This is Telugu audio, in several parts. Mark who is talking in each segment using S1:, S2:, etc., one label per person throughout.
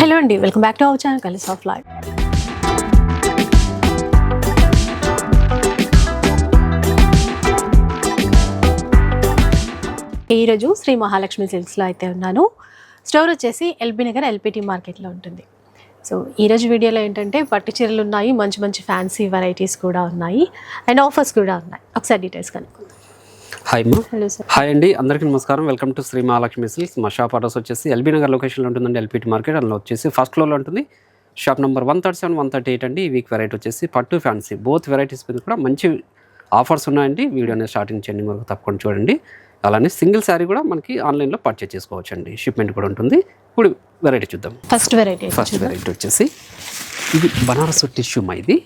S1: హలో అండి welcome back to our channel colours of life ఈరోజు శ్రీ మహాలక్ష్మి సిల్క్స్లో అయితే ఉన్నాను. స్టోర్ వచ్చేసి ఎల్బీ నగర్ ఎల్పిటి మార్కెట్లో ఉంటుంది. సో ఈరోజు వీడియోలో ఏంటంటే పట్టు చీరలు ఉన్నాయి మంచి మంచి ఫ్యాన్సీ వెరైటీస్ కూడా ఉన్నాయి అండ్ ఆఫర్స్ కూడా ఉన్నాయి. ఒకసారి డీటెయిల్స్ కనుక్కుందాం.
S2: హాయ్ మా
S1: హలో సార్
S2: హాయ్ అండి అందరికీ నమస్కారం. Welcome to Shri Mahalakshmi silks మా షాప్ అడ్రస్ వచ్చేసి ఎల్బీ నగర్ లొకేషన్లో ఉంటుందండి ఎల్పిటి మార్కెట్ అందులో వచ్చేసి ఫస్ట్ ఫ్లోర్లో ఉంటుంది. Shop number one thirty seven one thirty eight అండి. ఈ వీక్ వెరైటీ వచ్చేసి పట్టు ఫ్యాన్సీ బోత్ వెరైటీస్ మీద కూడా మంచి ఆఫర్స్ ఉన్నాయండి. వీడియోని స్టార్టింగ్ చేయండి వరకు తప్పకుండా చూడండి. అలానే సింగిల్ శారీ కూడా మనకి ఆన్లైన్లో పర్చేస్ చేసుకోవచ్చు అండి షిప్మెంట్ కూడా ఉంటుంది. ఇప్పుడు వెరైటీ చూద్దాం.
S1: ఫస్ట్ వెరైటీ
S2: ఫస్ట్ వెరైటీ వచ్చేసి ఇది బనారస్ టిష్యూ మా ఇది.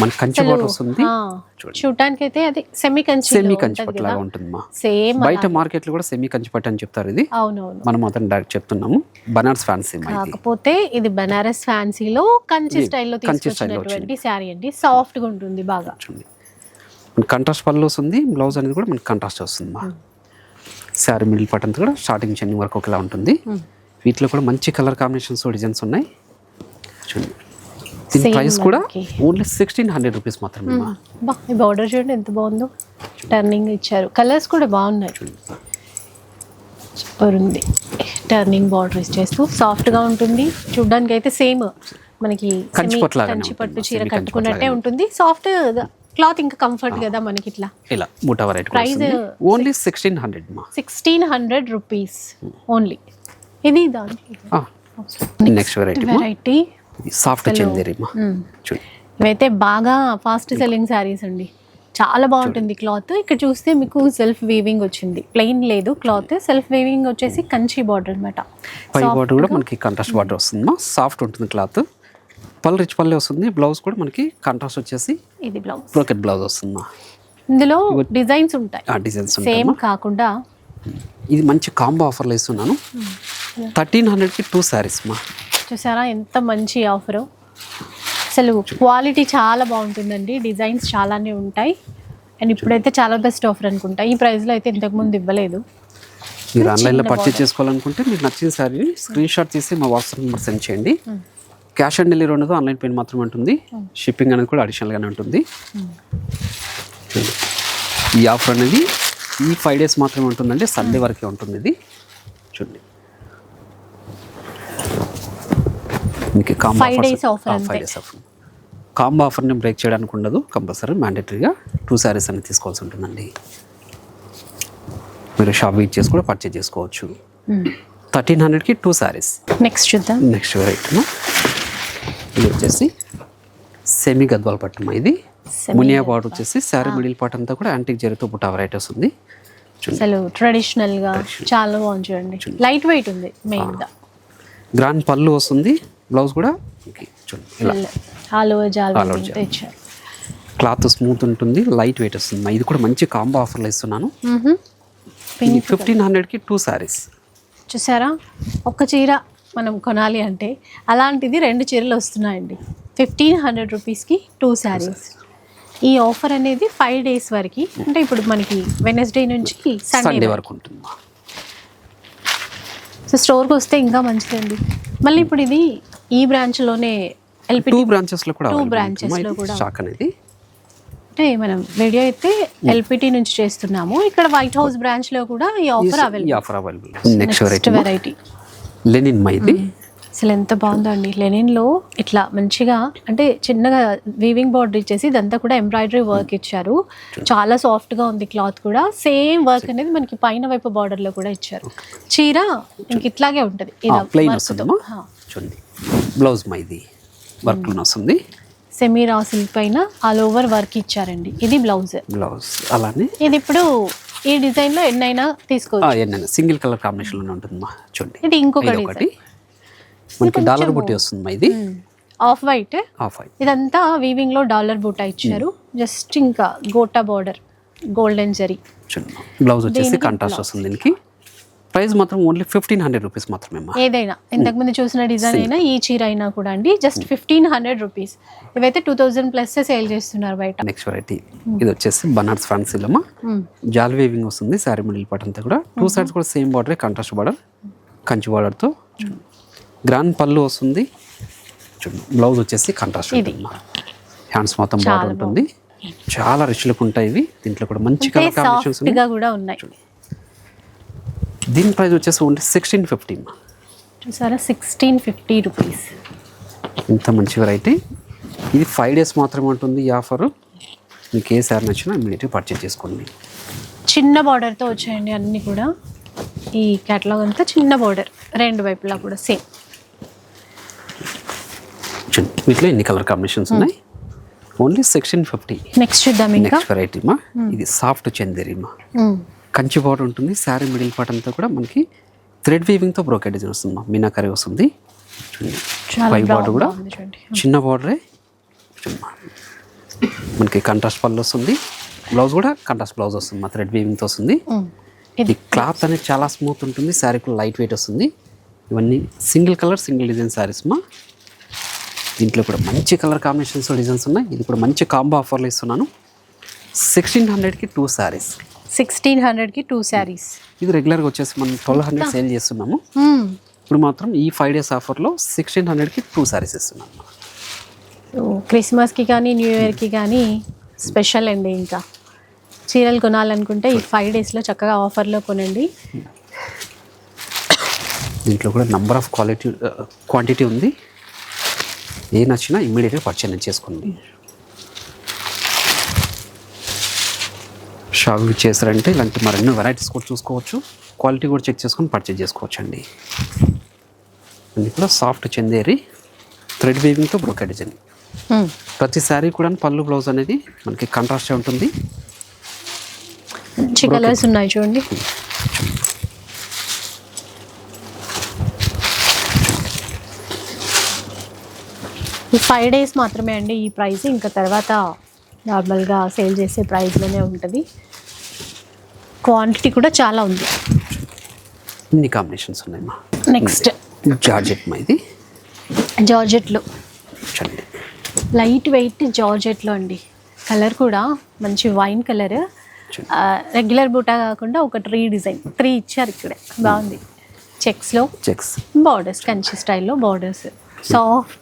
S2: మనకి కంచి బాటర్ వస్తుంది. చూడండి.
S1: చూడటానికి అయితే అది సెమీ కంచి
S2: సెమీ కంచి పట్టు లాగా ఉంటుంది మా
S1: సేమ్
S2: బయట మార్కెట్లో కూడా సెమీ కంచి పట్టు అని చెప్తారు ఇది.
S1: అవునవును.
S2: మనం అతను డైరెక్ట్ చెప్తున్నాము. బనార్స్ ఫ్యాన్సీ
S1: కాకపోతే ఇది బనారస్ ఫ్యాన్సీలో కంచి స్టైల్లో
S2: కంచి స్టైల్లో
S1: తీసుకొచ్చినటువంటి శారీ అండి. సాఫ్ట్గా ఉంటుంది బాగా.
S2: మన కంట్రాస్ట్ పళ్ళు వస్తుంది. బ్లౌజ్ అనేది కూడా మనకి కంట్రాస్ట్ వస్తుంది మా శారీ మిడిల్ అంతా కూడా స్టార్టింగ్ చెన్ని వరకు ఒకలా ఉంటుంది. వీటిలో కూడా మంచి కలర్ కాంబినేషన్స్ డిజైన్స్ ఉన్నాయి. చూడండి. దీని ప్రైస్ కూడా. ఓన్లీ సిక్స్టీన్ హండ్రెడ్ రూపీస్ మాత్రమే
S1: బా ఈ బార్డర్ చూడండి ఎంత బాగుందో. టర్నింగ్ ఇచ్చారు. కలర్స్ కూడా బాగున్నాయి. సూపర్ ఉంది. టర్నింగ్ బార్డర్ ఇచ్చేస్తూ సాఫ్ట్గా ఉంటుంది. చూడడానికి అయితే సేమ్ మనకి
S2: కంచి పట్టు.
S1: చీర కట్టుకున్నట్టే ఉంటుంది. సాఫ్ట్ క్లాత్ ఇంకా కంఫర్ట్ కదా మనకి ఇట్లా
S2: ఇలా బూటా variety
S1: Price,
S2: only sixteen hundred మా.
S1: సిక్స్టీన్ హండ్రెడ్ రూపీస్ ఓన్లీ ఇది దాంట్లో
S2: next variety
S1: variety
S2: soft Chanderi
S1: ఇవైతే బాగా ఫాస్ట్ సెల్లింగ్ శారీస్ అండి. చాలా బాగుంటుంది క్లాత్. ఇక్కడ చూస్తే మీకు సెల్ఫ్ వీవింగ్ వచ్చింది. ప్లెయిన్ లేదు క్లాత్. సెల్ఫ్ వీవింగ్ వచ్చేసి కంచి బార్డర్ అనమాట
S2: పై బార్డర్ కూడా మనకి కాంట్రాస్ట్ బార్డర్ వస్తుంది మా సాఫ్ట్ ఉంటుంది క్లాత్. పళ్ళు రిచ్ పల్లె వస్తుంది. బ్లౌజ్ కూడా మనకి కాంట్రాస్ట్ వచ్చేసి
S1: ఇది బ్లౌజ్
S2: బ్రోకెట్ బ్లౌజ్ వస్తుంది మా
S1: ఇందులో డిజైన్స్ ఉంటాయి.
S2: ఆ డిజైన్స్ ఉంటాయి
S1: సేమ్ కాకుండా
S2: ఇది మంచి కాంబో ఆఫర్లో ఇస్తున్నాను. థర్టీన్ హండ్రెడ్కి టూ శారీస్ మా
S1: చూసారా? ఎంత మంచి ఆఫర్. అసలు క్వాలిటీ చాలా బాగుంటుందండి. డిజైన్స్ చాలానే ఉంటాయి. అండ్ ఇప్పుడైతే చాలా బెస్ట్ ఆఫర్ అనుకుంటా. ఈ ప్రైస్లో అయితే ఇంతకుముందు ఇవ్వలేదు.
S2: మీరు ఆన్లైన్లో పర్చేస్ చేసుకోవాలనుకుంటే మీకు నచ్చిన శారీ స్క్రీన్ షాట్ తీసి మా వాట్సాప్ నెంబర్ సెండ్ చేయండి. క్యాష్ ఆన్ డెలివరీ ఉండదు ఆన్లైన్ పేమెంట్ మాత్రమే ఉంటుంది. షిప్పింగ్ అనేది కూడా అడిషనల్గానే ఉంటుంది. ఈ ఆఫర్ అనేది ఈ ఫైవ్ డేస్ మాత్రమే ఉంటుందండి. సండే వరకే ఉంటుంది ఇది చూడండి. మీకు combo. Five days offer combo ఆఫర్ని break చేయడానికి ఉండదు. కంపల్సరీ మ్యాండేటరీగా టూ శారీస్ అనేది తీసుకోవాల్సి ఉంటుందండి. మీరు షాప్ విజిట్ చేసి కూడా పర్చేజ్ చేసుకోవచ్చు. థర్టీన్ హండ్రెడ్కి టూ శారీస్
S1: నెక్స్ట్ చూద్దాం.
S2: నెక్స్ట్ వెరైటీ ఇది వచ్చేసి సెమీ గద్వాల పట్టం ఇది. మునియా పాటు వచ్చేసి శారీ మిడిల్ పార్ట్ అంతా కూడా యాంటిక్ జరీతో పుట్ట వెరైటీ వస్తుంది చూడండి.
S1: అసలు ట్రెడిషనల్గా చాలా బాగుంది చూడండి. లైట్ వెయిట్ ఉంది మెయిన్గా.
S2: గ్రాండ్ పళ్ళు వస్తుంది. బ్లౌజ్ కూడా? ఓకే చూడండి ఇలా.
S1: All over. ఇచ్చారు
S2: క్లాత్ స్మూత్ ఉంటుంది లైట్ వెయిట్ వస్తుంది. ఇది కూడా మంచి కాంబో ఆఫర్లో ఇస్తున్నాను. ఫిఫ్టీన్ హండ్రెడ్కి టూ శారీస్
S1: చూసారా? ఒక్క చీర మనం కొనాలి అంటే అలాంటిది రెండు చీరలు వస్తున్నాయండి. ఫిఫ్టీన్ హండ్రెడ్ రూపీస్కి టూ శారీస్ ఈ ఆఫర్ అనేది ఫైవ్ డేస్ వరకు అంటే ఇప్పుడు మనకి వెనస్డే నుంచి
S2: సండే
S1: సండే
S2: వరకు. ఉంటుంది.
S1: సో స్టోర్కి వస్తే ఇంకా మంచిదండి. మళ్ళీ ఇప్పుడు ఇది ఈ బ్రాంచ్లోనే ఎల్పి
S2: టూ బ్రాంచెస్లో కూడా
S1: Two
S2: available
S1: branches
S2: ఉంటుంది.
S1: లో
S2: ఇది
S1: కూడా.
S2: స్టాక్ అనేది.
S1: అంటే మనం వీడియో అయితే ఎల్పిటి నుంచి చేస్తున్నాము. ఇక్కడ వైట్ హౌస్ బ్రాంచ్లో కూడా ఈ offer available
S2: offer available next variety linen my ఇది.
S1: అసలు ఎంత బాగుందో అండి లెనిన్లో ఇట్లా మంచిగా అంటే చిన్నగా వీవింగ్ బార్డర్ ఇచ్చేసి ఇదంతా కూడా ఎంబ్రాయిడరీ వర్క్ ఇచ్చారు. చాలా సాఫ్ట్గా ఉంది క్లాత్ కూడా. సేమ్ వర్క్ అనేది మనకి పైన వైపు బార్డర్లో కూడా ఇచ్చారు. చీర ఇంక ఇట్లాగే ఉంటుంది.
S2: ప్లెయిన్ వస్తుందమ్మా చూడండి. బ్లౌజ్ మా ఇది వర్క్ వస్తుంది.
S1: సెమీ రా సిల్క్ పైన ఆల్ ఓవర్ వర్క్ ఇచ్చారండి. ఇది బ్లౌజ్
S2: బ్లౌజ్ అలానే?
S1: ఇది ఇప్పుడు ఈ డిజైన్లో ఎన్నైనా తీసుకోవచ్చు.
S2: సింగిల్ కలర్ కాంబినేషన్లోనే ఉంటుంది మా చూడండి.
S1: ఇది ఇంకొక
S2: ఇది ఒకటి మనకి డాలర్ బుట్టి వస్తుంది మా ఇది
S1: ఆఫ్ వైట్
S2: ఆఫ్ వైట్
S1: ఇదంతా వీవింగ్లో డాలర్ బూటా ఇచ్చారు. జస్ట్ ఇంకా గోటా బార్డర్ గోల్డెన్ జరీ.
S2: చూడండి. బ్లౌజ్ వచ్చేసి కాంట్రాస్ట్ వస్తుంది దీనికి. ప్రైస్ మాత్రం ఓన్లీ ఫిఫ్టీన్ హండ్రెడ్ రూపీస్ మాత్రమే
S1: ఏదైనా ఇంతకు ముందు చూసిన డిజైన్ అయినా ఈ చీర అయినా కూడా అండి. జస్ట్ ఫిఫ్టీన్ హండ్రెడ్ రూపీస్ ఇవైతే టూ థౌజండ్ ప్లస్ సేల్ చేస్తున్నారు బయట?
S2: నెక్స్ట్ వెరైటీ ఇది వచ్చేసి బనార్స్ ఫ్యాన్సీలమ్మా
S1: మ్మ్.
S2: జాల్ వేవింగ్ వస్తుంది శారీ మిడిల్ పార్ట్ అంతా కూడా. టూ సైడ్స్ కూడా same border contrast border Kanchi బార్డర్తో గ్రాండ్ పళ్ళు వస్తుంది. బ్లౌజ్ వచ్చేసి కాంట్రాస్ట్. ఉంటుంది హ్యాండ్స్ మొత్తం
S1: చాలా
S2: బాగా ఉంటుంది చాలా రిచ్ లుక్ ఉంటాయి ఇవి. దీంట్లో కూడా మంచి కలర్ కాంబినేషన్స్
S1: కూడా ఉన్నాయి.
S2: దీని ప్రైస్ వచ్చేసి ఓన్లీ సిక్స్టీన్ ఫిఫ్టీ
S1: చూసారా? సిక్స్టీన్ ఫిఫ్టీ రూపీస్
S2: ఇంత మంచి వెరైటీ ఇది ఫైవ్ డేస్ మాత్రమే ఉంటుంది ఈ ఆఫర్ మీకు ఏ సార్ నచ్చినా ఇమీడియట్గా పర్చేజ్ చేసుకోండి.
S1: చిన్న border తో వచ్చాయండి అన్ని కూడా. ఈ కేటలాగ్ అంతా చిన్న బార్డర్ రెండు వైపులా కూడా సేమ్
S2: వీటిలో ఎన్ని కలర్ కాంబినేషన్స్ ఉన్నాయి? Only sixteen fifty.
S1: నెక్స్ట్ చూద్దాం
S2: నెక్స్ట్ వెరైటీ మా. ఇది సాఫ్ట్ చందేరి మా.
S1: మ్మ్.
S2: కంచి బార్డర్ ఉంటుంది శారీ మిడిల్ పార్ట్ అంతా కూడా మనకి థ్రెడ్ వీవింగ్తో బ్రోకెట్ డిజైన్ వస్తుంది మా. మీనాకరీ వస్తుంది. పై బార్డర్ కూడా చిన్న బార్డరే. మనకి కంట్రాస్ట్ పళ్ళు వస్తుంది. బ్లౌజ్ కూడా కంట్రాస్ట్ బ్లౌజ్ వస్తుంది మా థ్రెడ్ వీవింగ్తో వస్తుంది. ఇది క్లాత్ అనేది చాలా స్మూత్ ఉంటుంది శారీ కూడా లైట్ వెయిట్ వస్తుంది. ఇవన్నీ single colour single design saris మా. దీంట్లో కూడా మంచి కలర్ కాంబినేషన్స్ డిజైన్స్ ఉన్నాయి. ఇది కూడా మంచి కాంబో ఆఫర్లు ఇస్తున్నాను. సిక్స్టీన్ హండ్రెడ్కి టూ శారీస్
S1: సిక్స్టీన్ హండ్రెడ్కి టూ శారీస్
S2: ఇది రెగ్యులర్గా వచ్చేసి మనం ట్వెల్వ్ హండ్రెడ్ సేల్ చేస్తున్నాము. ఇప్పుడు మాత్రం ఈ ఫైవ్ డేస్ ఆఫర్లో సిక్స్టీన్ హండ్రెడ్కి టూ శారీస్ ఇస్తున్నాము
S1: క్రిస్మస్కి కానీ న్యూ ఇయర్కి కానీ స్పెషల్ అండి ఇంకా. చీరలు కొనాలనుకుంటే ఈ ఫైవ్ డేస్లో చక్కగా ఆఫర్లో కొనండి.
S2: దీంట్లో కూడా నంబర్ ఆఫ్ క్వాలిటీ క్వాంటిటీ ఉంది. ఏ నచ్చినా ఇమ్మీడియట్గా పర్చేజ్ చేసుకోండి షాప్ చేశారంటే ఇలాంటి మరెన్నో వెరైటీస్ కూడా చూసుకోవచ్చు. క్వాలిటీ కూడా చెక్ చేసుకొని పర్చేజ్ చేసుకోవచ్చు అండి ఇది కూడా సాఫ్ట్ చందేరి థ్రెడ్ వీవింగ్తో బ్రోకెట్ డిజైన్. ప్రతి శారీ కూడా పళ్ళు బ్లౌజ్ అనేది మనకి కాంట్రాస్ట్ ఉంటుంది.
S1: మంచి కలర్స్ ఉన్నాయి చూడండి. ఈ ఫైవ్ డేస్ మాత్రమే అండి ఈ ప్రైస్ ఇంకా తర్వాత నార్మల్గా సేల్ చేసే ప్రైస్లోనే ఉంటుంది. క్వాంటిటీ కూడా చాలా ఉంది.
S2: ఇన్ని కాంబినేషన్స్ ఉన్నాయి మా.
S1: నెక్స్ట్
S2: జార్జెట్ మా ఇది.
S1: జార్జెట్లో
S2: చూడండి.
S1: లైట్ వెయిట్ జార్జెట్లో అండి. కలర్ కూడా మంచి వైన్ కలర్ రెగ్యులర్ బూటా కాకుండా ఒక ట్రీ డిజైన్ త్రీ ఇచ్చారు ఇక్కడే. బాగుంది. చెక్స్లో
S2: చెక్స్
S1: బార్డర్స్ కంచి స్టైల్లో borders soft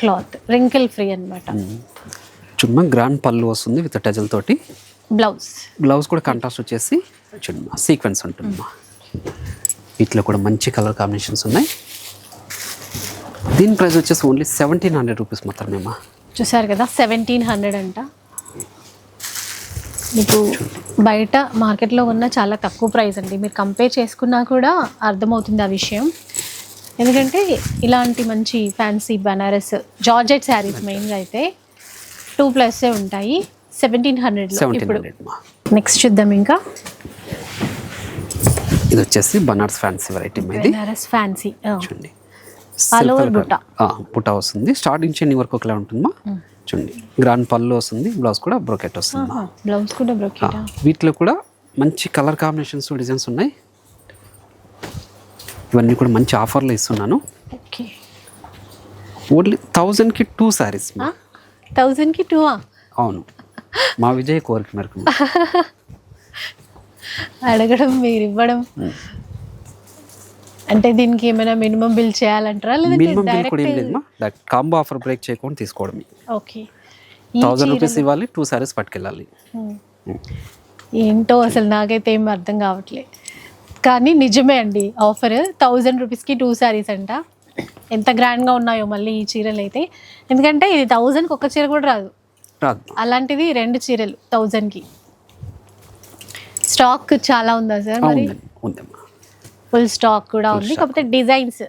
S1: cloth wrinkle free అనమాట
S2: చుమ్మా గ్రాండ్ పళ్ళు వస్తుంది విత్ టజల్ తోటి.
S1: బ్లౌజ్
S2: బ్లౌజ్ కూడా కాంట్రాస్ట్ వచ్చేసి చూడమ్మా సీక్వెన్స్ ఉంటుందమ్మా. వీటిలో కూడా మంచి కలర్ కాంబినేషన్స్ ఉన్నాయి. దీని ప్రైస్ వచ్చేసి ఓన్లీ సెవెంటీన్ హండ్రెడ్ రూపీస్ మాత్రమేమా.
S1: చూసారు కదా సెవెంటీన్ హండ్రెడ్ అంట. మీకు బయట మార్కెట్లో ఉన్న చాలా తక్కువ ప్రైస్ అండి. మీరు కంపేర్ చేసుకున్నా కూడా అర్థమవుతుంది ఆ విషయం. ఎందుకంటే ఇలాంటి మంచి ఫ్యాన్సీ బనారస్ జార్జెట్ శారీస్ మెయిన్గా అయితే టూ ప్లస్సే ఉంటాయి. సెవెంటీన్ ఇప్పుడు
S2: హండ్రెడ్ మా.
S1: నెక్స్ట్ చూద్దాం ఇంకా.
S2: ఇది వచ్చేసి బనార్స్ ఫ్యాన్సీ వెరైటీ ఇది.
S1: బనారస్ ఫ్యాన్సీ
S2: చూడండి.
S1: Over
S2: Silk
S1: బుట్ట.
S2: వస్తుంది. స్టార్టింగ్ ఎన్ని వరకు ఒకలా ఉంటుందమ్మా చూడండి. గ్రాండ్ పళ్ళు వస్తుంది బ్లౌజ్ కూడా బ్రోకెట్ వస్తుంది?
S1: బ్లౌజ్ కూడా బ్రోకెటా
S2: వీటిలో కూడా మంచి కలర్ కాంబినేషన్స్ డిజైన్స్ ఉన్నాయి. ఇవన్నీ కూడా మంచి ఆఫర్లు ఇస్తున్నాను.
S1: ఓకే.
S2: ఓన్లీ థౌజండ్కి టూ శారీస్
S1: థౌజండ్కి టూ
S2: అవును. మా విజయ్ కోరిక మేరకు.
S1: అడగడం మీరు ఇవ్వడం. అంటే దీనికి ఏమైనా మినిమం బిల్ చేయాలంటారా? లేదంటే
S2: మినిమం బిల్ కూడా ఏం లేదమ్మా దట్ కాంబో ఆఫర్ బ్రేక్ చేయకుండా తీసుకోవడం
S1: ఓకే.
S2: థౌజండ్ రూపీస్ ఇవ్వాలి టూ శారీస్ పట్టుకెళ్ళాలి.
S1: ఏంటో అసలు నాకైతే ఏం అర్థం కావట్లేదు కానీ నిజమే అండి ఆఫర్. థౌజండ్ రూపీస్కి టూ శారీస్ అంట. ఎంత గ్రాండ్గా ఉన్నాయో మళ్ళీ ఈ చీరలు అయితే ఎందుకంటే ఇది థౌజండ్కి ఒక చీర కూడా రాదు. అలాంటిది రెండు చీరలు థౌజండ్కి. స్టాక్ చాలా ఉందా సార్ మరి? ఫుల్ స్టాక్ కూడా ఉంది. కాకపోతే డిజైన్స్.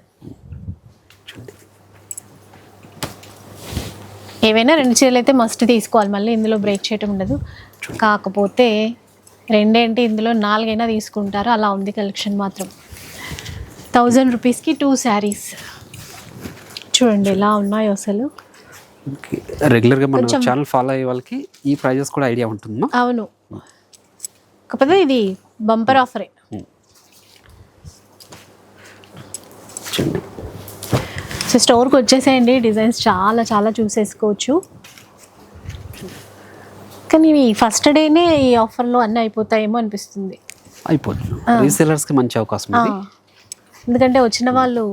S1: ఏవైనా రెండు చీరలు అయితే మస్ట్ తీసుకోవాలి. మళ్ళీ ఇందులో బ్రేక్ చేయటం ఉండదు. కాకపోతే రెండేంటి ఇందులో నాలుగైనా తీసుకుంటారు. అలా ఉంది కలెక్షన్ మాత్రం. థౌజండ్ రూపీస్కి టూ శారీస్. చూడండి ఎలా ఉన్నాయో అసలు.
S2: రెగ్యులర్గా మన ఛానల్ ఫాలో అయ్యే వాళ్ళకి ఈ ప్రైజెస్ కూడా ఐడియా ఉంటుందమ్మా
S1: అవును. కాకపోతే ఇది బంపర్ ఆఫరే. సో స్టోర్కి వచ్చేసేయండి. డిజైన్స్ చాలా చాలా చూసేసుకోవచ్చు. కానీ ఫస్ట్ డేనే ఈ ఆఫర్లో అన్నీ అయిపోతాయేమో అనిపిస్తుంది.
S2: అయిపోతుంది. రీసేలర్స్కి మంచి అవకాశం ఇది.
S1: ఎందుకంటే వచ్చిన వాళ్ళు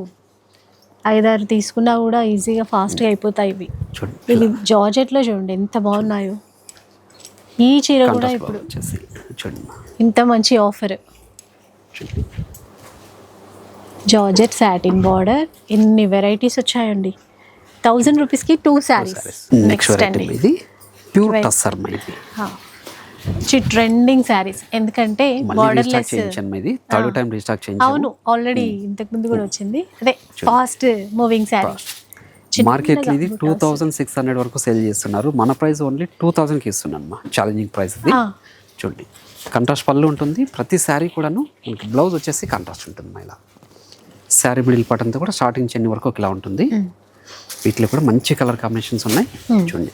S1: ఐదారు తీసుకున్నా కూడా ఈజీగా ఫాస్ట్గా అయిపోతాయి ఇవి.
S2: చూడండి.
S1: ఇవి జార్జెట్లో చూడండి ఎంత బాగున్నాయో. ఈ చీర కూడా ఇప్పుడు. ఇంత మంచి ఆఫర్ జార్జెట్ సాటిన్ బార్డర్ ఎన్ని వెరైటీస్ వచ్చాయండి. థౌజండ్ రూపీస్కి టూ శారీస్
S2: నెక్స్ట్
S1: అండి
S2: ఇది ప్యూర్
S1: Right.
S2: టస్సర్ మా ఇది
S1: ట్రెండింగ్ శారీస్ ఎందుకంటే
S2: మళ్ళీ
S1: బార్డర్
S2: రీస్టాక్
S1: లెస్
S2: చేయించాను మా ఇది థర్డ్ టైం రీస్టాక్ చేయించాను.
S1: అవును ఆల్రెడీ ఇంతకు ముందు కూడా వచ్చింది. అదే ఫాస్ట్ మూవింగ్ శారీ
S2: మార్కెట్లో ఇది టూ థౌసండ్ సిక్స్ హండ్రెడ్ వరకు సేల్ చేస్తున్నారు. మన ప్రైస్ ఓన్లీ టూ థౌసండ్కి ఇస్తున్నాను మా. ఛాలెంజింగ్ ప్రైస్ ఇది. చూడండి. కంట్రాస్ట్ పళ్ళు ఉంటుంది. ప్రతి శారీ కూడాను మనకి బ్లౌజ్ వచ్చేసి కంట్రాస్ట్ ఉంటుంది ఇలా. శారీ మిడిల్ పార్ట్ అంతా కూడా స్టార్టింగ్ చెన్ని వరకు ఇలా ఉంటుంది. వీటిలో కూడా మంచి కలర్ కాంబినేషన్స్ ఉన్నాయి. చూడండి.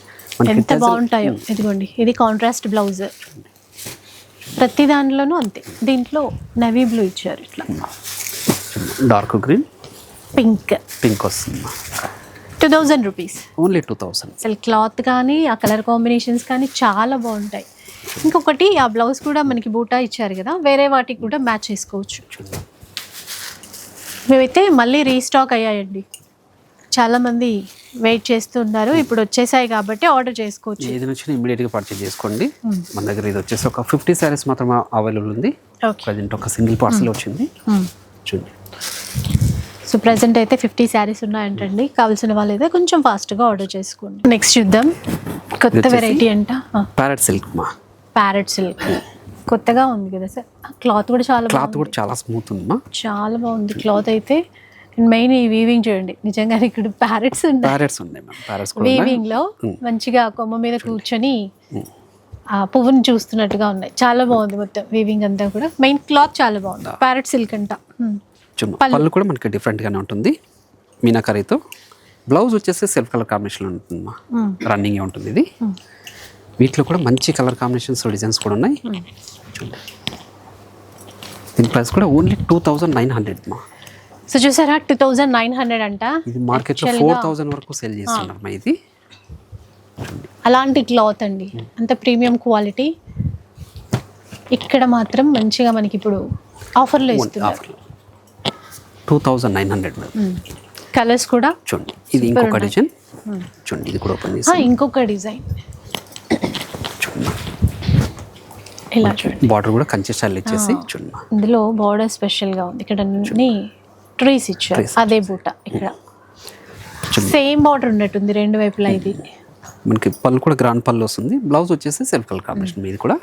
S1: ఎంత బాగుంటాయో. ఇదిగోండి ఇది కాంట్రాస్ట్ బ్లౌజ్ ప్రతి దాంట్లోనూ అంతే. దీంట్లో నవీ బ్లూ ఇచ్చారు ఇట్లా.
S2: డార్క్ గ్రీన్
S1: పింక్
S2: పింక్ వస్తుంది?
S1: Two thousand rupees
S2: only two thousand
S1: అసలు క్లాత్ కానీ ఆ కలర్ కాంబినేషన్స్ కానీ చాలా బాగుంటాయి. ఇంకొకటి ఆ బ్లౌజ్ కూడా మనకి బూటా ఇచ్చారు కదా వేరే వాటికి కూడా మ్యాచ్ చేసుకోవచ్చు. మేమైతే మళ్ళీ రీస్టాక్ అయ్యాయండి. చాలా మంది వెయిట్ చేస్తున్నారు ఇప్పుడు వచ్చేసాయి కాబట్టి ఆర్డర్ చేసుకోవచ్చు.
S2: ఏది నచ్చినా ఇమీడియట్గా పర్చేజ్ చేసుకోండి. మన దగ్గర ఇది వచ్చేసి ఒక ఫిఫ్టీ శారీస్ మాత్రమే అవైలబుల్ ఉంది. ప్రజెంట్ ఒక సింగిల్ పార్సల్ వచ్చింది. చూడండి.
S1: సో ప్రజెంట్ అయితే ఫిఫ్టీ శారీస్ ఉన్నాయంటండి. కావాల్సిన వాళ్ళు అయితే కొంచెం ఫాస్ట్గా ఆర్డర్ చేసుకోండి. నెక్స్ట్ చూద్దాం. కొత్త వెరైటీ అంట.
S2: ప్యారెట్ సిల్క్ మా.
S1: ప్యారెట్ సిల్క్ కొత్తగా ఉంది కదా సార్. క్లాత్ కూడా చాలా
S2: క్లాత్ కూడా చాలా స్మూత్ ఉంది మా.
S1: చాలా బాగుంది. క్లాత్ అయితే మెయిన్ ఈ వీవింగ్ చూడండి. నిజంగా ఇక్కడ ప్యారెట్స్ ఉన్నాయి.
S2: ప్యారెట్స్ ఉన్నాయి ప్యారెట్స్.
S1: వీవింగ్లో మంచిగా కొమ్మ మీద కూర్చొని ఆ పువ్వుని చూస్తున్నట్టుగా ఉన్నాయి. చాలా బాగుంది మొత్తం వీవింగ్ అంతా కూడా. మెయిన్ క్లాత్ చాలా బాగుంది. ప్యారెట్ సిల్క్ అంట. Hmm.
S2: పళ్ళు. కూడా మనకి డిఫరెంట్గానే ఉంటుంది. మీనాకరీతో. బ్లౌజ్ వచ్చేసి సెల్ఫ్ కలర్ కాంబినేషన్ ఉంటుంది మా.
S1: Hmm.
S2: రన్నింగ్ ఉంటుంది ఇది. వీటిలో కూడా మంచి కలర్ కాంబినేషన్స్ డిజైన్స్ కూడా ఉన్నాయి. చూడండి. దీని ప్రైస్ కూడా only two thousand nine hundred మా.
S1: సో చూసారా టూ థౌజండ్ నైన్ హండ్రెడ్ అంట?
S2: ఇది మార్కెట్లో ఫోర్ థౌజండ్ వరకు సేల్ చేస్తున్నారు మా ఇది.
S1: అలాంటి క్లాత్ అండి. అంత ప్రీమియం క్వాలిటీ. ఇక్కడ మాత్రం మంచిగా మనకి ఇప్పుడు ఆఫర్లో ఇస్తున్నారు.
S2: Offer two thousand nine hundred
S1: colours కూడా
S2: చూడండి. ఇది ఇంకొక డిజైన్. చూడండి ఇది కూడా ఓపెన్ చేసి
S1: ఇంకొక డిజైన్. ఇలా. చూడండి.
S2: బార్డర్ కూడా కంచి స్టైల్ ఇచ్చేసి చూడండి.
S1: ఇందులో బార్డర్ స్పెషల్గా ఉంది. ఇక్కడ అన్ని ట్రీస్ ఇచ్చారు. అదే బూట ఇక్కడ. సేమ్ బార్డర్ ఉన్నట్టుంది రెండు వైపులా ఇది.
S2: మనకి పళ్ళు కూడా గ్రాండ్ పళ్ళు వస్తుంది. బ్లౌజ్ వచ్చేసి సెల్ఫ్ కలర్ కాంబినేషన్ ఇది కూడా.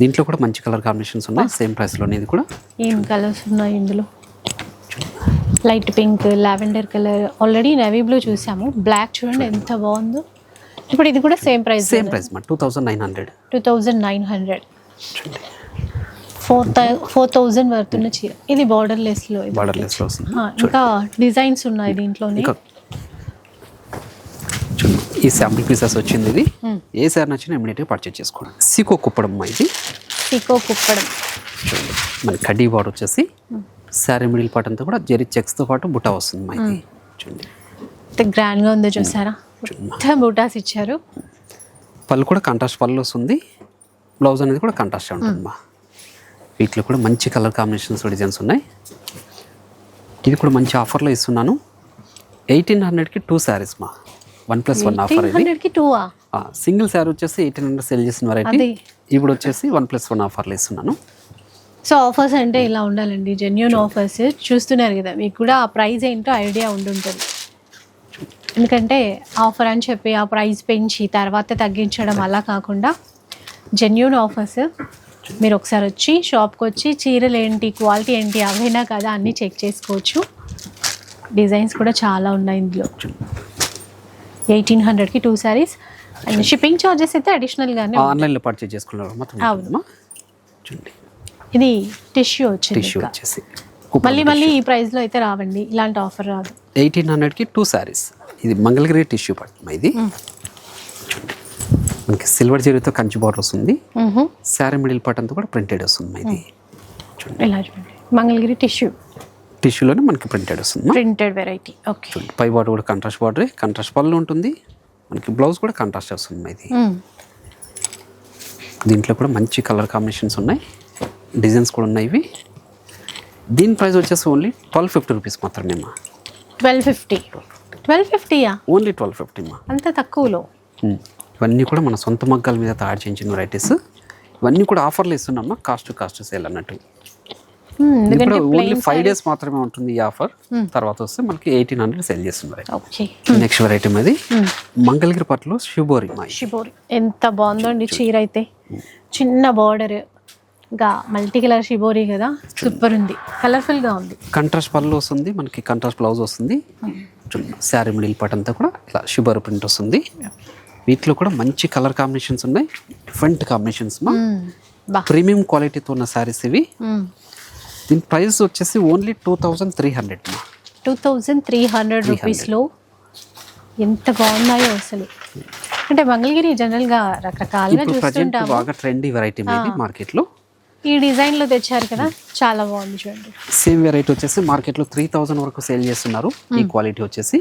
S2: దీంట్లో కూడా మంచి కలర్ కాంబినేషన్స్ ఉన్నాయి. సేమ్ ప్రైస్లోనే ఇది కూడా.
S1: ఏం కలర్స్ ఉన్నాయి ఇందులో? Light pink lavender colour already navy blue చూసాము. బ్లాక్ చూడండి ఎంత బాగుందో. ఇప్పుడు ఇది కూడా సేమ్ ప్రైస్
S2: సేమ్ ప్రైస్ మా two thousand nine hundred
S1: two thousand nine hundred four four thousand పడుతున్న చీర. ఇది బార్డర్ లెస్లో
S2: బార్డర్ లెస్లో వస్తుంది.
S1: ఇంకా డిజైన్స్ ఉన్నాయి దీంట్లోనే.
S2: ఈ శాంపుల్ పీసెస్ వచ్చింది ఇది. ఏ సార్ నచ్చినా ఇమీడియట్గా పర్చేజ్ చేసుకోండి. సీకో కుప్పడం ఇది.
S1: పీకో కుప్పడం.
S2: చూడండి మన కడ్డీ బార్డర్ వచ్చేసి శారీ మిడిల్ పార్ట్ అంతా కూడా జెరీ చెక్స్తో పాటు బుట్ట వస్తుంది మా ఇది. చూడండి.
S1: ఎంత గ్రాండ్గా ఉందో చూసారా? మొత్తం బూటాస్ ఇచ్చారు.
S2: పళ్ళు కూడా కంట్రాస్ట్ పళ్ళు వస్తుంది. బ్లౌజ్ అనేది కూడా కంట్రాస్ట్ ఉంటుంది మా. వీటిలో కూడా మంచి కలర్ కాంబినేషన్స్ డిజైన్స్ ఉన్నాయి. ఇది కూడా మంచి ఆఫర్లో ఇస్తున్నాను. ఎయిటీన్ హండ్రెడ్కి టూ శారీస్ మా. వన్ ప్లస్ వన్ ఆఫర్ ఇది. సింగిల్ శారీ వచ్చేసి ఎయిటీన్ హండ్రెడ్ సెల్ చేసిన వెరైటీ. ఇప్పుడు వచ్చేసి వన్ ప్లస్ వన్ ఆఫర్లో ఇస్తున్నాను.
S1: సో ఆఫర్స్ అంటే ఇలా ఉండాలండి. జెన్యున్ ఆఫర్స్ చూస్తున్నారు కదా మీకు కూడా ఆ ప్రైస్ ఏంటో ఐడియా ఉండుంటుంది. ఎందుకంటే ఆఫర్ అని చెప్పి ఆ ప్రైస్ పెంచి తర్వాత తగ్గించడం అలా కాకుండా జెన్యున్ ఆఫర్స్ మీరు ఒకసారి వచ్చి షాప్కి వచ్చి చీరలు ఏంటి క్వాలిటీ ఏంటి అవైనా కదా అన్నీ చెక్ చేసుకోవచ్చు. డిజైన్స్ కూడా చాలా ఉన్నాయి ఇందులో. ఎయిటీన్ హండ్రెడ్కి two saris. And shipping charges అయితే అడిషనల్గానే
S2: ఆన్లైన్లో పర్చేజ్ చేసుకున్నారు
S1: అవును. ఇది టిష్యూ వచ్చింది
S2: టిష్యూ. వచ్చేసి.
S1: మళ్ళీ మళ్ళీ ఈ ప్రైస్లో అయితే రావండి. ఇలాంటి ఆఫర్ రాదు.
S2: ఎయిటీన్ హండ్రెడ్కి టూ శారీస్. ఇది మంగళగిరి టిష్యూ పడుతుంది ఇది. మనకి సిల్వర్ జీరోతో కంచి బార్డర్ వస్తుంది. శారీ మిడిల్ పార్ట్ అంతా కూడా ప్రింటెడ్ వస్తుంది ఇది చూడండి.
S1: మంగళగిరి టిష్యూ
S2: టిష్యూలోనే మనకి ప్రింటెడ్ వస్తుంది.
S1: ప్రింటెడ్ వెరైటీ ఓకే
S2: పై బార్డర్ కూడా కంట్రాస్ట్ బార్డరే కంట్రాస్ట్ పళ్ళు ఉంటుంది. మనకి బ్లౌజ్ కూడా కంట్రాస్ట్ వస్తుంది ఇది దీంట్లో కూడా మంచి కలర్ కాంబినేషన్స్ ఉన్నాయి. డిజైన్స్ కూడా ఉన్నాయి ఇవి. దీని ప్రైస్ వచ్చేసి ఓన్లీ ట్వెల్వ్ ఫిఫ్టీ రూపీస్ మాత్రమే మా.
S1: ట్వెల్వ్ ఫిఫ్టీ ట్వెల్వ్ ఫిఫ్టీయా
S2: ఓన్లీ ట్వెల్వ్ ఫిఫ్టీ మా.
S1: అంత తక్కువలో.
S2: ఇవన్నీ కూడా మన సొంత మగ్గాల మీద తయారు చేయించిన వెరైటీస్ ఇవన్నీ కూడా ఆఫర్లు ఇస్తున్నామ్మా కాస్ట్ టు కాస్ట్ సేల్ అన్నట్టు. కూడా ఓన్లీ ఫైవ్ డేస్ మాత్రమే ఉంటుంది ఈ ఆఫర్ తర్వాత వస్తే మనకి ఎయిటీన్ హండ్రెడ్ సేల్ చేస్తున్నారు
S1: ఓకే
S2: నెక్స్ట్ వెరైటీ అది మంగళగిరి పట్టులో మా
S1: షిబోరి ఎంత బాగుందో అండి చీర అయితే. చిన్న బార్డర్ ఇంకా మల్టీ కలర్ షిబోరి కదా సూపర్ ఉంది. కలర్ఫుల్గా ఉంది.
S2: కంట్రాస్ట్ పళ్ళు వస్తుంది. మనకి కంట్రాస్ట్ బ్లౌజ్ వస్తుంది. శారీ మిడిల్ పార్ట్ అంతా కూడా ఇలా షిబోరి ప్రింట్ వస్తుంది. వీటిలో కూడా మంచి కలర్ కాంబినేషన్స్ ఉన్నాయి. డిఫరెంట్ కాంబినేషన్స్ మా. ప్రీమియం క్వాలిటీతో ఉన్న శారీస్ ఇవి. దీని ప్రైస్ వచ్చేసి only two thousand three hundred మా.
S1: టూ థౌజండ్ త్రీ హండ్రెడ్ రూపీస్లో ఎంత బాగున్నాయో అసలు. అంటే మంగళగిరి జనరల్గా రకరకాలుగా చూస్తుంటాము.
S2: బాగా ట్రెండీ వెరైటీ మీది మార్కెట్లో.
S1: ఈ డిజైన్లో తెచ్చారు కదా చాలా బాగుంది చూడండి.
S2: సేమ్ వెరైటీ వచ్చేసి మార్కెట్లో త్రీ థౌజండ్ వరకు సేల్ చేస్తున్నారు. ఈ క్వాలిటీ వచ్చేసి.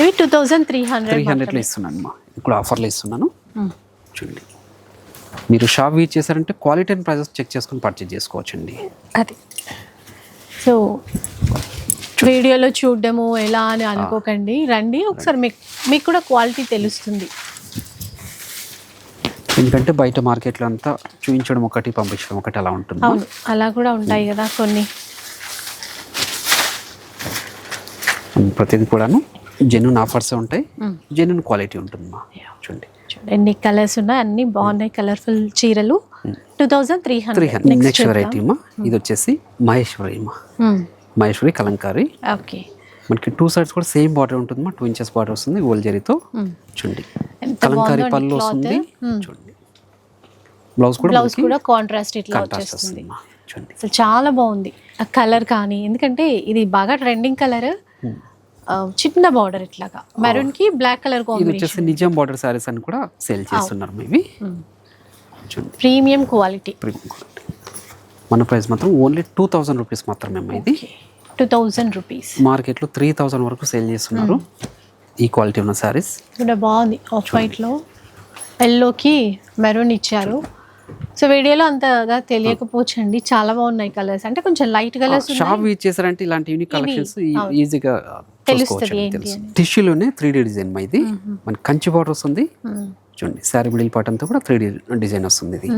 S1: ఇవి two thousand three
S2: three
S1: hundred
S2: హండ్రెడ్లో ఇస్తున్నాను మా ఇప్పుడు ఆఫర్లో ఇస్తున్నాను. చూడండి. మీరు షాప్ విజిట్ చేశారంటే క్వాలిటీ అండ్ ప్రైజెస్ చెక్ చేసుకొని పర్చేజ్ చేసుకోవచ్చండి.
S1: అది. సో వీడియోలో చూడడము ఎలా అని అనుకోకండి. రండి ఒకసారి మీకు మీకు కూడా క్వాలిటీ తెలుస్తుంది.
S2: ఎందుకంటే బయట మార్కెట్లో అంతా చూపించడం ఒకటి పంపించడం ఒకటి అలా ఉంటుంది.
S1: అవును అలా కూడా ఉంటాయి కదా కొన్ని.
S2: ప్రతిదీ కూడాను జెన్యున్ ఆఫర్స్ ఉంటాయి. జెన్యున్ క్వాలిటీ ఉంటుంది మా. చూడండి.
S1: ఎన్ని కలర్స్ ఉన్నాయి? అన్ని బాగున్నాయి కలర్ఫుల్ చీరలు. Two thousand three hundred
S2: next variety మా. ఇది వచ్చేసి మహేశ్వరి మా. మహేశ్వరి కలంకారీ.
S1: ఓకే
S2: మనకి టూ సైడ్స్ కూడా సేమ్ బార్డర్ ఉంటుంది మా. టూ ఇంచెస్ బార్డర్ వస్తుంది గోల్ జరీతో చూడండి. కలంకారీ పళ్ళు. వస్తుంది.
S1: Hmm.
S2: చూడండి. బ్లౌజ్ కూడా
S1: బ్లౌజ్ కూడా కాంట్రాస్ట్ ఇట్లా వచ్చేస్తుంది. అసలు చాలా బాగుంది. ఆ కలర్ కానీ ఎందుకంటే ఇది బాగా ట్రెండింగ్ కలర్ చిన్న బార్డర్ ఇట్లాగా. మెరూన్కి బ్లాక్ కలర్
S2: వచ్చేసి నిజాం బార్డర్ సారీస్ అని కూడా సేల్ చేస్తున్నారు maybe.
S1: Premium quality
S2: premium quality మన ప్రైస్ మాత్రం ఓన్లీ టూ థౌజండ్ రూపీస్ మాత్రమే ఇది.
S1: టూ థౌజండ్ రూపీస్
S2: మార్కెట్లో త్రీ థౌజండ్ వరకు సేల్ చేస్తున్నారు. ఈ క్వాలిటీ ఉన్న సారీస్
S1: కూడా బాగుంది. ఆఫ్ వైట్లో ఎల్లోకి మెరూన్ ఇచ్చారు. సో వీడియోలో అంతగా తెలియకపోవచ్చండి. చాలా బాగున్నాయి కలర్స్ అంటే కొంచెం లైట్ కలర్స్
S2: షాప్ యూజ్ చేశారంటే ఇలాంటి యూనిక్ కలెక్షన్స్ ఈజీగా తెలుసు. టిష్యూలోనే త్రీ డీ డిజైన్ మా ఇది. మన కంచి బార్డర్ వస్తుంది. చూడండి శారీ మిడిల్ పార్ట్ అంతా కూడా త్రీ డీ డిజైన్ వస్తుంది ఇది.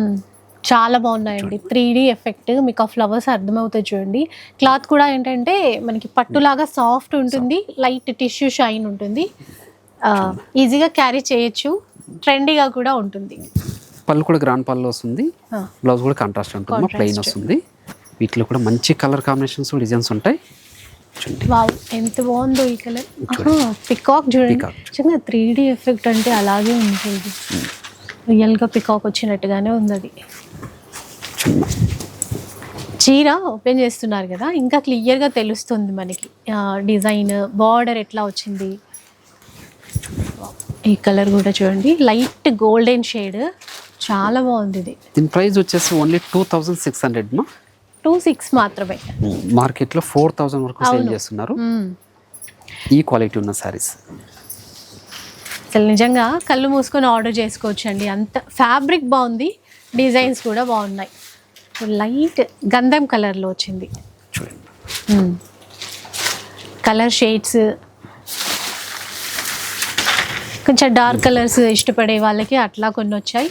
S1: చాలా బాగున్నాయండి. త్రీ డి ఎఫెక్ట్ మీకు ఆ ఫ్లవర్స్ అర్థమవుతాయి చూడండి. క్లాత్ కూడా ఏంటంటే మనకి పట్టులాగా సాఫ్ట్ ఉంటుంది లైట్ టిష్యూ షైన్ ఉంటుంది. ఈజీగా క్యారీ చేయొచ్చు ట్రెండీగా కూడా ఉంటుంది.
S2: పళ్ళు కూడా గ్రాండ్ పళ్ళు వస్తుంది. బ్లౌజ్ కూడా కాంట్రాస్ట్ ఉంటుంది. ప్లెయిన్ వస్తుంది. వీటిలో కూడా మంచి కలర్ కాంబినేషన్స్ డిజైన్స్ ఉంటాయి.
S1: వావ్ ఎంత బాగుందో ఈ కలర్ పికాక్ చూడండి. నిజంగా త్రీ డి ఎఫెక్ట్ అంటే అలాగే ఉంటుంది. రియల్గా పికాక్ వచ్చినట్టుగానే ఉంది అది. చీర ఓపెన్ చేస్తున్నారు కదా ఇంకా క్లియర్గా తెలుస్తుంది మనకి. డిజైన్ బార్డర్ ఎట్లా వచ్చింది? ఈ కలర్ కూడా చూడండి. లైట్ గోల్డెన్ షేడ్ చాలా బాగుంది ఇది.
S2: దీని ప్రైస్ వచ్చేసి only two thousand six hundred
S1: two six మాత్రమే.
S2: మార్కెట్లో ఫోర్ థౌజండ్ వరకు సేల్. చేస్తున్నారు. ఈ క్వాలిటీ ఉన్న సారీస్
S1: అసలు నిజంగా కళ్ళు మూసుకొని ఆర్డర్ చేసుకోవచ్చు అండి అంత ఫ్యాబ్రిక్ బాగుంది డిజైన్స్ కూడా బాగున్నాయి. లైట్ గంధం కలర్లో వచ్చింది. Colour shades. కొంచెం డార్క్ కలర్స్ ఇష్టపడే వాళ్ళకి అట్లా కొన్ని వచ్చాయి.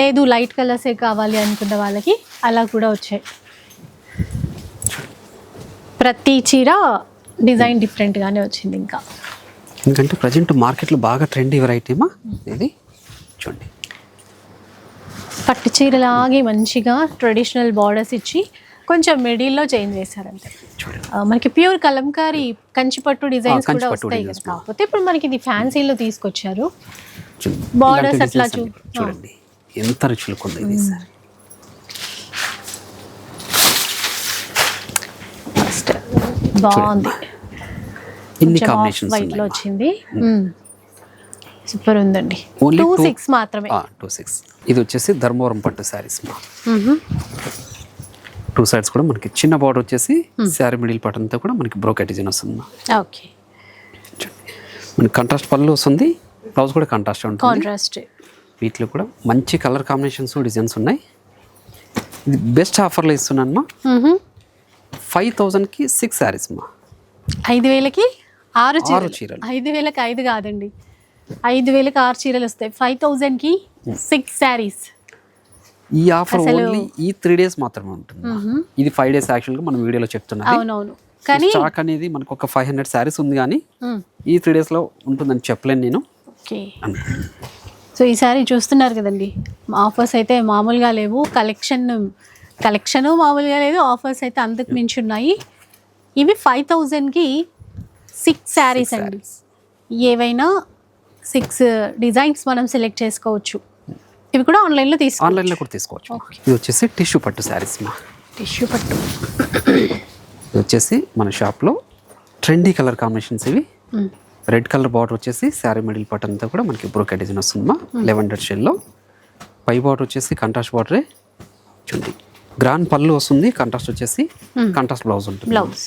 S1: లేదు లైట్ కలర్సే కావాలి అనుకున్న వాళ్ళకి అలా కూడా వచ్చాయి. ప్రతి చీర డిజైన్ డిఫరెంట్గానే వచ్చింది ఇంకా.
S2: ఎందుకంటే ప్రజెంట్ మార్కెట్లో బాగా ట్రెండీ వెరైటీమా ఇది చూడండి.
S1: పట్టు చీరలాగే మంచిగా ట్రెడిషనల్ బార్డర్స్ ఇచ్చి కొంచెం మిడిల్లో చేంజ్ చేశారంతే. ఆ, మనకి ప్యూర్ కలంకారీ కంచిపట్టు డిజైన్స్ కూడా వస్తాయి కాకపోతే ఇప్పుడు మనకి ఇది ఫ్యాన్సీలో తీసుకొచ్చారు.
S2: ఇలాంటి
S1: అట్లా
S2: చూడండి. ఎంత రిచ్ లుక్ ఉంది ఇది సారీ.
S1: బాగుంది.
S2: ఇన్ని కాంబినేషన్స్ వైట్లో
S1: వచ్చింది. సూపర్ ఉందండి.
S2: Only
S1: టూ సిక్స్ మాత్రమే.
S2: టూ సిక్స్ ఇది వచ్చేసి ధర్మవరం పట్టు శారీస్ టూ సైడ్స్ కూడా మనకి చిన్న బార్డర్ వచ్చేసి శారీ మిడిల్ పార్ట్ అంతా కూడా మనకి బ్రోకెట్ డిజైన్ వస్తుంది.
S1: ఓకే.
S2: మనకి కంట్రాస్ట్ పళ్ళు వస్తుంది. బ్లౌజ్ కూడా కాంట్రాస్ట్ ఉంటుంది.
S1: కాంట్రాస్ట్
S2: వీటిలో కూడా మంచి కలర్ కాంబినేషన్స్ డిజైన్స్ ఉన్నాయి. ఇది బెస్ట్ ఆఫర్లో ఇస్తున్నాను ఫైవ్ థౌజండ్కి సిక్స్ శారీస్ మా
S1: ఐదు వేలకి ఆరు
S2: ఆరు
S1: చీరలు.
S2: చీరలు.
S1: ఐదు వేలకి ఐదు కాదండి. ఐదు వేలకి ఆరు చీరలు వస్తాయి. ఫైవ్ థౌజండ్కి సిక్స్ శారీస్.
S2: ఈ ఆఫర్ ఓన్లీ ఈ త్రీ డేస్ మాత్రమే ఉంటుంది ఇది ఫైవ్ డేస్ యాక్చువల్గా మనం వీడియోలో చెప్తున్నాం
S1: అవునవును. కానీ
S2: స్టాక్ అనేది మనకు ఒక ఫైవ్ హండ్రెడ్ శారీస్ ఉంది కానీ
S1: మ్మ్.
S2: ఈ త్రీ డేస్లో ఉంటుందని చెప్పలేను నేను.
S1: ఓకే.
S2: అంతే.
S1: సో ఈసారి చూస్తున్నారు కదండి. ఆఫర్స్ అయితే మామూలుగా లేవు. కలెక్షన్ కలెక్షన్ మామూలుగా లేదు ఆఫర్స్ అయితే అంతకు మించి ఉన్నాయి. ఇవి ఫైవ్ థౌజండ్కి సిక్స్ శారీస్ అండి. ఏవైనా సిక్స్ డిజైన్స్ మనం సెలెక్ట్ చేసుకోవచ్చు. ఇవి కూడా ఆన్లైన్లో తీసుకో
S2: ఆన్లైన్లో కూడా తీసుకోవచ్చు. ఇది వచ్చేసి టిష్యూ పట్టు శారీస్ మా.
S1: టిష్యూ పట్టు.
S2: ఇది వచ్చేసి మన షాప్లో ట్రెండీ కలర్ కాంబినేషన్స్ ఇవి. రెడ్ కలర్ బార్డర్ వచ్చేసి శారీ మిడిల్ పార్ట్ అంతా కూడా మనకి బ్రోకెట్ డిజైన్ వస్తుందమ్మా లెవెండర్ షెల్లో పై బార్డర్ వచ్చేసి కంట్రాస్ట్ బార్డరే చూడండి. గ్రాండ్ పళ్ళు వస్తుంది కంట్రాస్ట్ వచ్చేసి కంట్రాస్ట్ బ్లౌజ్ ఉంటుంది.
S1: బ్లౌజ్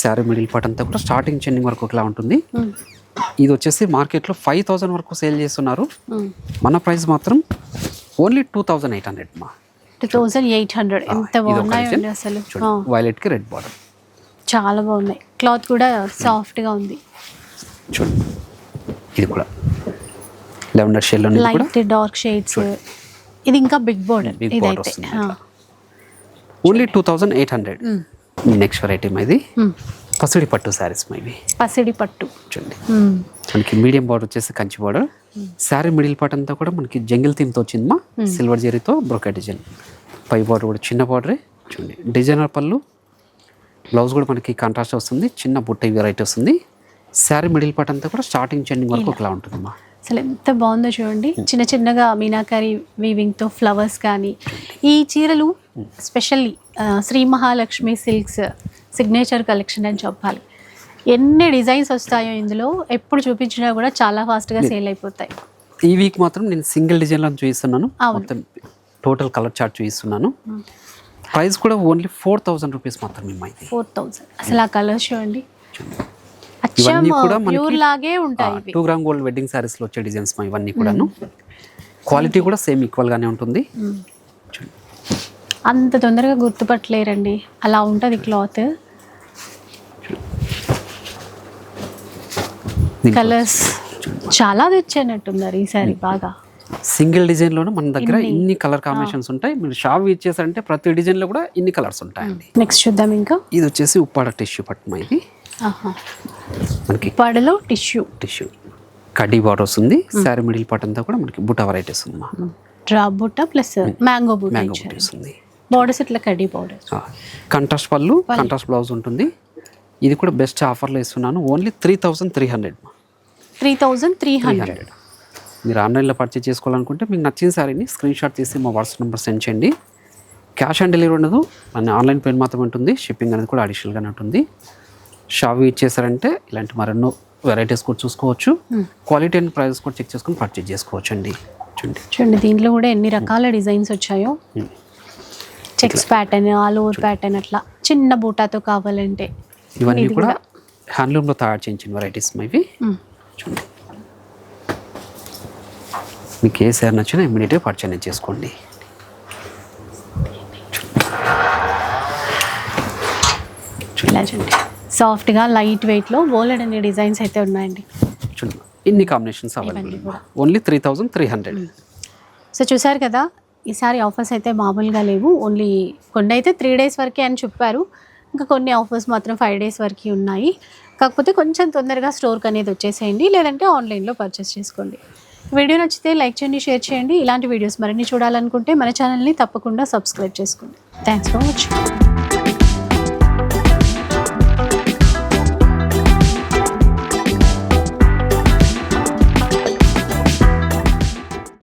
S2: శారీ మిడిల్ పార్ట్ అంతా కూడా స్టార్టింగ్ చెండింగ్ వరకు ఒకలా ఉంటుంది. ఇది వచ్చేసి మార్కెట్లో ఫైవ్ థౌసండ్ వరకు సేల్ చేస్తున్నారు. మన ప్రైస్ మాత్రం only two thousand eight hundred మా.
S1: టూ థౌజండ్ ఎయిట్ హండ్రెడ్ ఎంత బాగున్నాయండి. అసలు.
S2: వైలెట్కి రెడ్ బార్డర్
S1: చాలా బాగున్నాయి. క్లాత్ కూడా సాఫ్ట్గా ఉంది.
S2: చూడండి ఇది కూడా. లెవెండర్ కూడా.
S1: లైట్ డార్క్ షేడ్స్ ఇది ఇంకా బిగ్ బోర్డర్ ఇదైతే.
S2: Only two thousand eight hundred. Next variety ఇది
S1: మ్మ్.
S2: పసిడి పట్టు శారీస్ ఇవి
S1: పసిడి పట్టు.
S2: చూడండి. మనకి మీడియం బార్డర్ వచ్చేసి Kanchi border sari middle part అంతా కూడా మనకి జంగిల్ థీమ్తో వచ్చిందమ్మా సిల్వర్ జరీతో బ్రోకెట్ డిజైన్ పై బార్డర్ కూడా చిన్న బార్డరే చూడండి. డిజైనర్ పళ్ళు. బ్లౌజ్ కూడా మనకి కాంట్రాస్ట్ వస్తుంది. చిన్న బుట్ట వెరైటీ వస్తుంది. శారీ మిడిల్ పార్ట్ అంతా కూడా స్టార్టింగ్ చెండింగ్ వరకు ఒకలా ఉంటుందమ్మా
S1: అసలు ఎంత బాగుందో చూడండి. చిన్న చిన్నగా మీనాకారి వీవింగ్తో ఫ్లవర్స్ కానీ ఈ చీరలు specially Shri Mahalakshmi silks signature collection అని చెప్పాలి. ఎన్ని డిజైన్స్ వస్తాయో ఇందులో ఎప్పుడు చూపించినా కూడా చాలా ఫాస్ట్గా సేల్ అయిపోతాయి.
S2: ఈ వీక్ మాత్రం నేను సింగిల్ డిజైన్లో చూపిస్తున్నాను. మొత్తం టోటల్ కలర్ చార్ట్ చూపిస్తున్నాను ప్రైస్ కూడా ఓన్లీ ఫోర్ థౌజండ్ రూపీస్ మాత్రమే
S1: ఫోర్ థౌజండ్ అసలు ఆ కలర్స్ చూడండి.
S2: ఇవన్నీ కూడా
S1: ప్యూర్ లాగే ఉంటాయి
S2: టూ గ్రామ్ గోల్డ్ వెడ్డింగ్ శారీస్లో వచ్చే డిజైన్స్ ఇవన్నీ కూడాను. క్వాలిటీ కూడా సేమ్ ఈక్వల్గానే ఉంటుంది. చూడండి.
S1: అంత తొందరగా గుర్తుపట్టలేరండి. అలా ఉంటుంది క్లాత్. కలర్స్ చాలా తెచ్చినట్టున్నారు ఈసారి బాగా.
S2: సింగిల్ డిజైన్లోనే మన దగ్గర ఇన్ని. కలర్ కాంబినేషన్స్ ఉంటాయి. మీరు షాప్ ఇచ్చేసారంటే ప్రతి డిజైన్లో కూడా ఇన్ని కలర్స్ ఉంటాయండి.
S1: నెక్స్ట్ చూద్దాం ఇంకా.
S2: ఇది వచ్చేసి ఉప్పాడ టిష్యూ పట్టు ఇది మనకి
S1: పాడలో టిష్యూ.
S2: టిష్యూ. కడ్డీ బార్డర్ వస్తుంది. శారీ మిడిల్ పార్ట్ అంతా కూడా మనకి బుట్ట వెరైటీస్ ఉంది
S1: డ్రాప్ బుట్ట ప్లస్ మ్యాంగో బుట్ట
S2: మ్యాంగో బుట్ట వస్తుంది.
S1: బార్డర్స్ ఇట్లా కడ్డీ బార్డర్
S2: కంట్రాస్ట్ పళ్ళు కంట్రాస్ట్ బ్లౌజ్ ఉంటుంది. ఇది కూడా బెస్ట్ ఆఫర్లో ఇస్తున్నాను. Only three thousand three hundred
S1: three thousand three hundred
S2: మీరు ఆన్లైన్లో పర్చేస్ చేసుకోవాలనుకుంటే మీకు నచ్చిన శారీని స్క్రీన్ షాట్ తీసి మా వాట్సాప్ నెంబర్ సెండ్ చేయండి. క్యాష్ ఆన్ డెలివరీ ఉండదు. మన ఆన్లైన్ పేమెంట్ మాత్రం ఉంటుంది. షిప్పింగ్ అనేది కూడా అడిషనల్గానే ఉంటుంది. షాప్ ఇచ్చేసారంటే ఇలాంటి మరెన్నో వెరైటీస్ కూడా చూసుకోవచ్చు. క్వాలిటీ అండ్ ప్రైస్ కూడా చెక్ చేసుకొని పర్చేజ్ చేసుకోవచ్చు అండి చూడండి.
S1: చూడండి దీంట్లో కూడా ఎన్ని రకాల డిజైన్స్ వచ్చాయో.
S2: Hmm.
S1: Checks pattern all over pattern అట్లా. చిన్న బూటాతో కావాలంటే.
S2: ఇవన్నీ కూడా హ్యాండ్లూమ్లో తయారు చేయించిన వెరైటీస్ ఇవి.
S1: Hmm.
S2: చూడండి మీకు ఏ సార్ నచ్చినా ఇమ్మీడియట్గా పర్చేజ్ చేసుకోండి.
S1: చూడండి సాఫ్ట్గా లైట్ వెయిట్లో బోలెడ్ అనే డిజైన్స్ అయితే ఉన్నాయండి.
S2: చూడండి ఇన్ని combinations available only three thousand three hundred
S1: so చూసారు కదా? ఈసారి ఆఫర్స్ అయితే మామూలుగా లేవు. ఓన్లీ కొన్ని అయితే త్రీ డేస్ వరకే అని చెప్పారు. ఇంకా కొన్ని ఆఫర్స్ మాత్రం ఫైవ్ డేస్ వరకు ఉన్నాయి. కాకపోతే కొంచెం తొందరగా స్టోర్కి అనేది వచ్చేసేయండి. లేదంటే ఆన్లైన్లో పర్చేస్ చేసుకోండి. వీడియో నచ్చితే లైక్ చేయండి షేర్ చేయండి. ఇలాంటి వీడియోస్ మరిన్ని చూడాలనుకుంటే మన ఛానల్ని తప్పకుండా సబ్స్క్రైబ్ చేసుకోండి. Thanks for watching